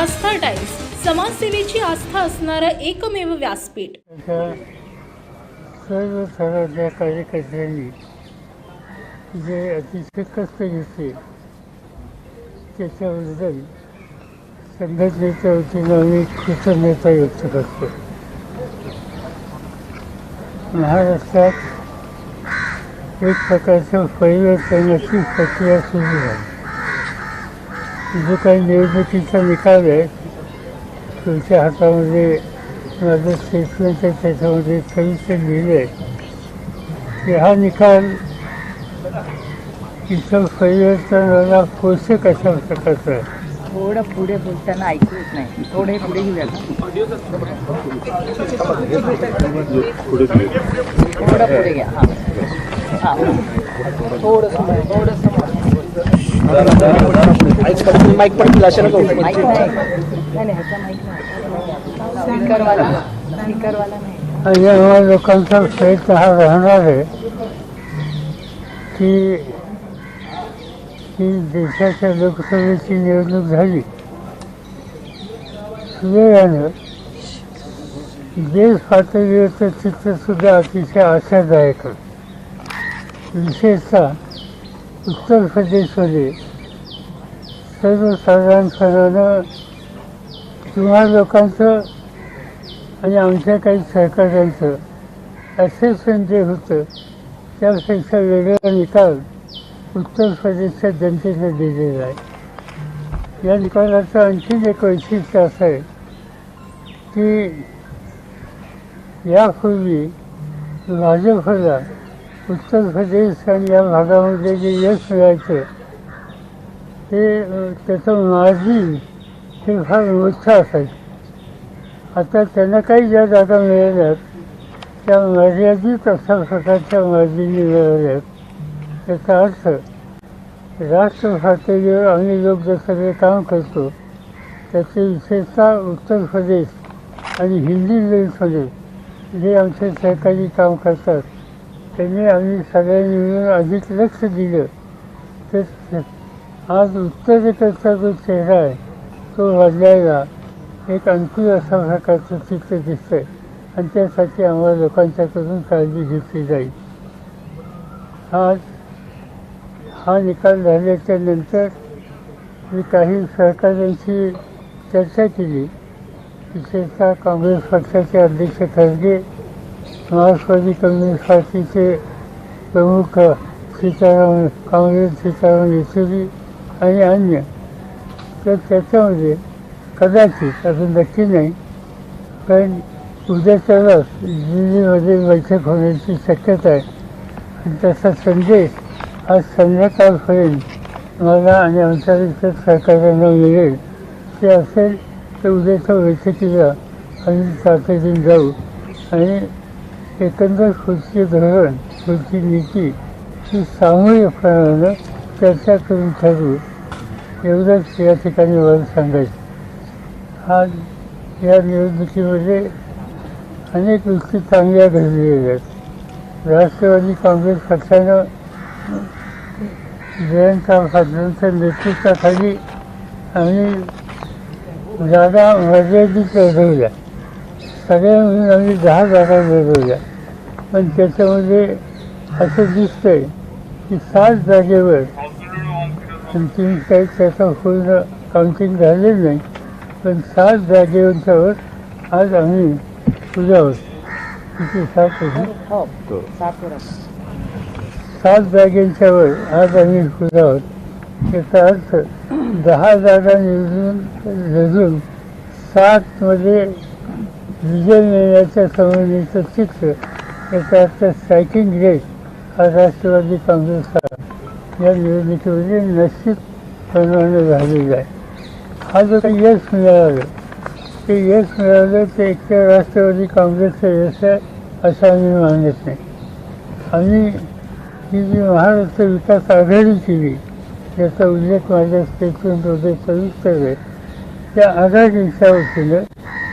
आस्था times समाजसेवेची आस्था असणारं एकमेव व्यासपीठ. सर्व थराच्या कार्यकर्त्यांनी जे अतिशय कष्ट घेतले त्याच्याबद्दल संघटनेच्या वतीनं आम्ही कृतज्ञता व्यक्त करतो. महाराष्ट्रात एक प्रकारचं परिवर्तनाची प्रक्रिया सुरू झाली. जो काही निवडणुकीचा निकाल आहे तुमच्या हातामध्ये माझं स्टेटमेंट आहे त्याच्यामध्ये सविस्तर लिहिलं आहे. की हा निकाल इतर परिवर्तनाला पोषक अशा प्रकारचा? आहे थोडं पुढे बोलताना ऐकूच नाही. थोडे पुढे घेऊया. थोडं पुढे घ्या. हां. हां. थोडंसं थोडंसं माईक पडतील अशा नको लोकांचा प्रयत्न हा राहणार आहे की ही देशाच्या लोकसभेची निवडणूक झाली सुदैवानं देश पातळीवरचं चित्रसुद्धा अतिशय आशादायक विशेषतः उत्तर प्रदेशमध्ये सर्वसाधारणपणानं किंवा लोकांचं आणि आमच्या काही सहकार्यांचं असेसमेंट जे होतं त्यापेक्षा वेगळा निकाल उत्तर प्रदेशच्या जनतेने दिलेला आहे. या निकालाचं आणखीन एक वैशिष्ट्य असं आहे की यापूर्वी भाजपला उत्तर प्रदेश आणि या भागामध्ये जे यश मिळायचं ते त्याचं मार्जिन हे फार मोठं असायचं. आता त्यांना काही ज्या जागा मिळाल्यात त्या मर्यादित अशा प्रकारच्या मार्जिनी मिळाल्यात. त्याचा अर्थ राष्ट्र पातळीवर आम्ही लोक सगळे काम करतो त्याचे विशेषतः उत्तर प्रदेश आणि हिंदी बेल्टमध्ये जे आमचे सहकारी काम करतात. त्यांनी आम्ही सगळ्यांनी मिळून अधिक लक्ष दिलं. तर आज उत्तरेकडचा जो चेहरा आहे तो बदलायला एक अनुकूल अशा प्रकारचं चित्र दिसतंय. आणि त्यासाठी आम्हाला लोकांच्याकडून काळजी घेतली जाईल. आज हा निकाल झाल्याच्यानंतर मी काही सहकाऱ्यांशी चर्चा केली. विशेषतः काँग्रेस पक्षाचे अध्यक्ष खरगे समाजवादी कम्युनिस्ट पार्टीचे प्रमुख सीताराम काँग्रेस सीताराम येचुरी आणि अन्य. तर त्याच्यामध्ये कदाचित अजून नक्की नाही पण उद्याच्यालाच दिल्लीमध्ये बैठक होण्याची शक्यता आहे. आणि त्याचा संदेश आज संध्याकाळपर्यंत मला आणि आमच्या इतर सहकार्यांना मिळेल. ते असेल तर उद्याच्या बैठकीला आम्ही तातडीने जाऊ आणि एकंदर कृषी धोरण पुढची नीती ही सामूहिकपणानं चर्चा करून ठरवू. एवढंच या ठिकाणी मला सांगायचं. आज या निवडणुकीमध्ये अनेक गोष्टी चांगल्या घडलेल्या आहेत. राष्ट्रवादी काँग्रेस पक्षानं जयंत पाटलांच्या नेतृत्वाखाली आम्ही जागा मर्यादित लढवल्या सगळ्या मिळून आम्ही दहा जागा लढवल्या पण त्याच्यामध्ये असं दिसतंय की सात जागेवर अंतिम काही त्याचं पूर्ण काउंटिंग झालेलं नाही पण सात जागेवरच्यावर आज आम्ही पुढे आहोत. किती? सात होती हो सात वर सात जागेंच्यावर आज आम्ही पुढे आहोत. याचा अर्थ दहा जागा निवडून लढून सातमध्ये विजय मिळण्याच्या चित्र याचा अर्थ स्ट्रायकिंग रेट हा राष्ट्रवादी काँग्रेसचा या निवडणुकीमध्ये निश्चितप्रमाणे झालेला आहे. हा जो काही यश मिळालं ते यश मिळालं ते एकट्या राष्ट्रवादी काँग्रेसचं यश आहे असं आम्ही मानत नाही. आम्ही ही जी महाराष्ट्र विकास आघाडी केली याचा उल्लेख माझ्या स्टेटमेंटमध्ये सविस्तर आहे. त्या आघाडीच्या वतीनं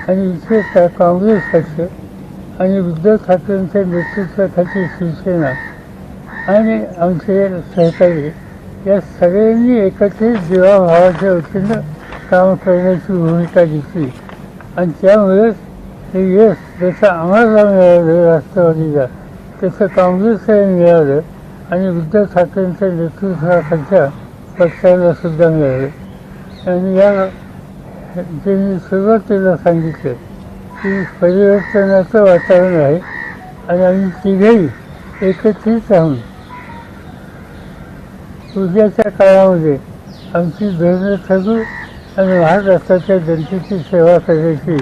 आणि विशेषतः काँग्रेस पक्ष आणि उद्धव ठाकरेंच्या नेतृत्वाखाली शिवसेना आणि आमचे सहकारी या सगळ्यांनी एकत्रित जीवाभावाच्या वतीनं काम करण्याची भूमिका घेतली. आणि त्यामुळेच हे यश जसं आम्हाला मिळालं राष्ट्रवादीला तसं काँग्रेसला मिळालं आणि उद्धव ठाकरेंच्या नेतृत्वाखालच्या पक्षाला सुद्धा मिळालं. आणि या जे मी सुरुवातीला सांगितलं की परिवर्तनाचं वातावरण आहे आणि आम्ही तिघेही एकत्रित राहून उद्याच्या काळामध्ये आमची धोरणं ठरू आणि महाराष्ट्राच्या जनतेची सेवा करायची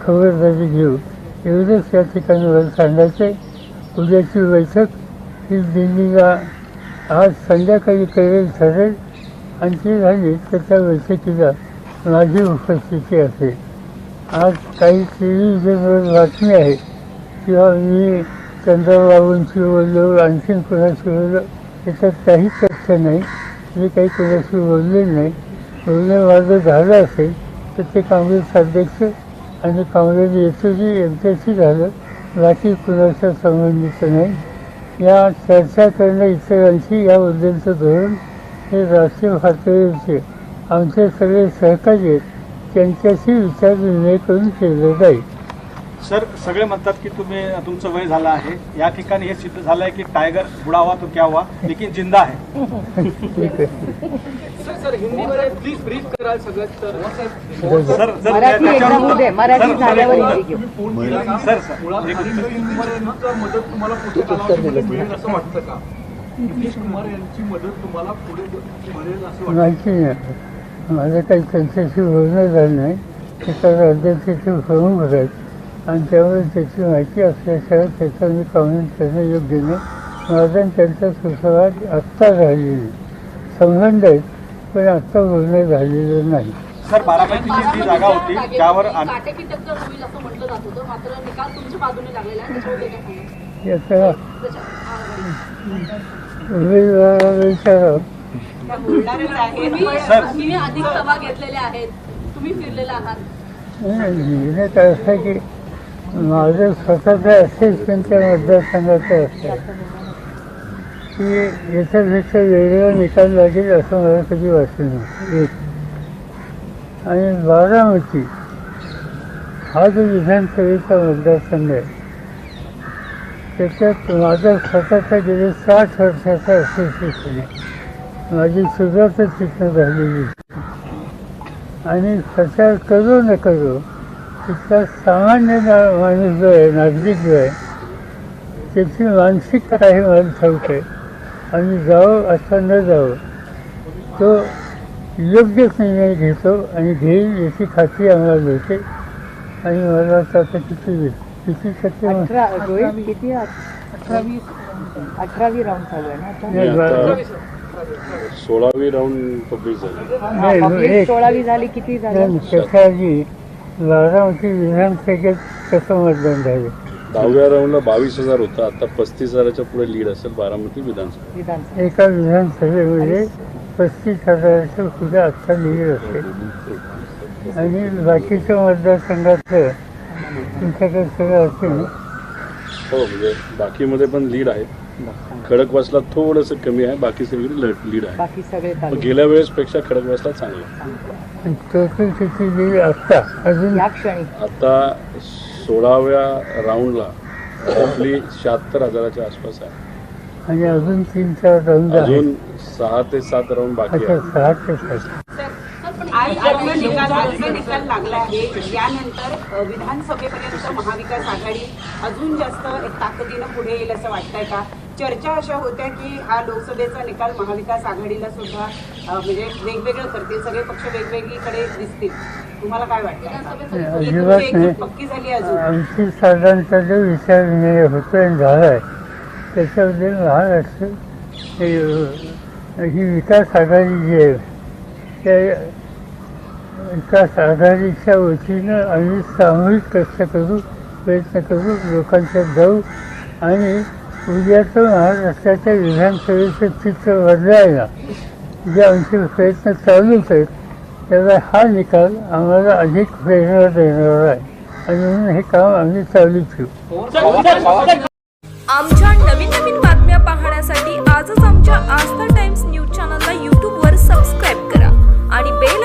खबरदारी घेऊ. एवढंच या ठिकाणी मला सांगायचे उद्याची बैठक ही दिल्लीला आज संध्याकाळी करेल ठरेल आणि ती झाली तर त्या बैठकीला माझी उपस्थिती असेल आज काही टेलिव्हिजनवर बातमी आहे. किंवा मी चंद्रबाबूंशी बोललो आणखीन कोणाशी बोललो याच्यात काही तथ्य नाही. मी काही कोणाशी बोलले नाही. बोलणं माझं झालं असेल तर ते काँग्रेस अध्यक्ष आणि काँग्रेस येतोजी यांच्याशी झालं. बाकी कुणाच्या संबंधित नाही. या चर्चा करणं इतरांशी याबद्दलचं धोरण हे राष्ट्रीय पातळीवरचे आमचे सगळे सहकारी आहेत त्यांच्याशी विचार विनिमय करून केलं जाईल. सर सगळे म्हणतात की तुम्ही तुमचं वय झालं आहे. या ठिकाणी हे सिद्ध झालं आहे की टायगर बुडा हुआ तो क्या हुआ लेकिन जिंदा है आहे. सर जर मराठी त्याच्यावर एकदा होऊ दे मराठी सर, सर, झाल्यावर एक हिंदी घेऊ. सर सर एक उत्तर. मदत तुम्हाला पुढे कालावधीमध्ये मिळेल असं वाटतं का? नितीश कुमार यांची मदत तुम्हाला पुढे मिळेल असं वाटतं. माहिती नाही. माझं काही त्यांच्याशी बोलणं झालं नाही. त्याचा राज्याचे प्रमुख आहेत आणि त्यामुळे त्याची माहिती असल्याशिवाय त्याचा मी कमेंट करणं योग्य नाही. माझा त्यांचा सुसंवाद आत्ता झालेली संबंध आहेत पण आत्ता बोलणं झालेलं नाही. सर बारामतीची जी जागा होती त्यावर आण- काटेकी टक्कर होईल असं म्हटलं जात होतं. मात्र निकाल तुमच्या बाजूने लागलेला आहे. त्याच्यामध्ये काय सांगाल? याचा उमेदवाराला विचारावं अधिक सभा घेतलेल्या आहेत. तुम्ही फिरलेला आहात. लिहिण्यात असं की माझं स्वतःचं असेसमेंटच्या मतदारसंघाचं असतं की याच्यापेक्षा वेगळा निकाल लागेल असं मला कधी वाटलं नाही. एक. आणि बारामती हा जो विधानसभेचा मतदारसंघ आहे त्याच्यात माझा स्वतःचा गेले साठ वर्षाचा असोसिएशन आहे. माझी सुरुवातच तिथं झालेली. आणि प्रचार करू न करू तिथला सामान्य ना- माणूस जो आहे नागरिक जो आहे त्याची मानसिकता काही ठाऊक आहे आणि जावं असं न जावं तो योग्यच निर्णय घेतो आणि घेईल याची खात्री आम्हाला मिळते. आणि मला आता किती किती किती? अठरावी राऊंड चालू आहे ना? सोळावी राऊंड पब्लिक झाली. सोळावी झाली किती झाली? बारामती विधानसभेत कसं मतदान झालं. दहाव्या राऊंडला बावीस हजार होता. आता पस्तीस हजाराच्या पुढे लीड असेल बारामती विधानसभा. विधान एका विधानसभेमध्ये पस्तीस हजाराच्या पुढे आत्ता लिहित असते आणि बाकीच्या मतदारसंघातलं तुमच्याकडे सगळं असेल. हो म्हणजे बाकीमध्ये पण लीड आहे खडकवासला थोडंसं कमी आहे बाकी सगळी लीड आहे. बाकी सगळे पण चालू गेल्या वेळेसपेक्षा खडकवासला चांगलं. या क्षणी. आता सोळाव्या राऊंडला आपली शहात्तर हजाराच्या आसपास आहे. आणि अजून तीन चार राऊंड आहेत. अजून सहा ते सात राऊंड बाकी अच्छा आहे सहा ते सात. आज आजचा निकाल आजचा निकाल लागला आहे. यानंतर अ, विधानसभेपर्यंत महाविकास आघाडी अजून जास्त एक ताकदीनं पुढे येईल असं वाटतंय का? चर्चा अशा होत्या की हा लोकसभेचा निकाल महाविकास आघाडीला सुद्धा म्हणजे वेगवेगळं करतील सगळे पक्ष वेगवेगळीकडे दिसतील. तुम्हाला काय वाटतं पक्की झाली अजून. आमची साधारणतः जो विचार होतोय आणि झाला आहे त्याच्याबद्दल महाराष्ट्र हे, ही विकास आघाडी जी आहे त्या विकास आघाडीच्या वतीनं आम्ही सामूहिक कष्ट करू प्रयत्न करू लोकांच्यात जाऊ आणि उद्याचं रस्त्याच्या विधानसभेचं चित्र बदलायला जे आमचे प्रयत्न चालूच आहेत त्याला हा निकाल आम्हाला अधिक प्रेरणा देणार आहे. आणि म्हणून हे काम आम्ही चालू ठेवू. आमच्या नवीन नवीन बातम्या पाहण्यासाठी आजच आमच्या आस्था टाइम्स न्यूज चॅनलला यूट्यूबवर सबस्क्राईब करा आणि बेल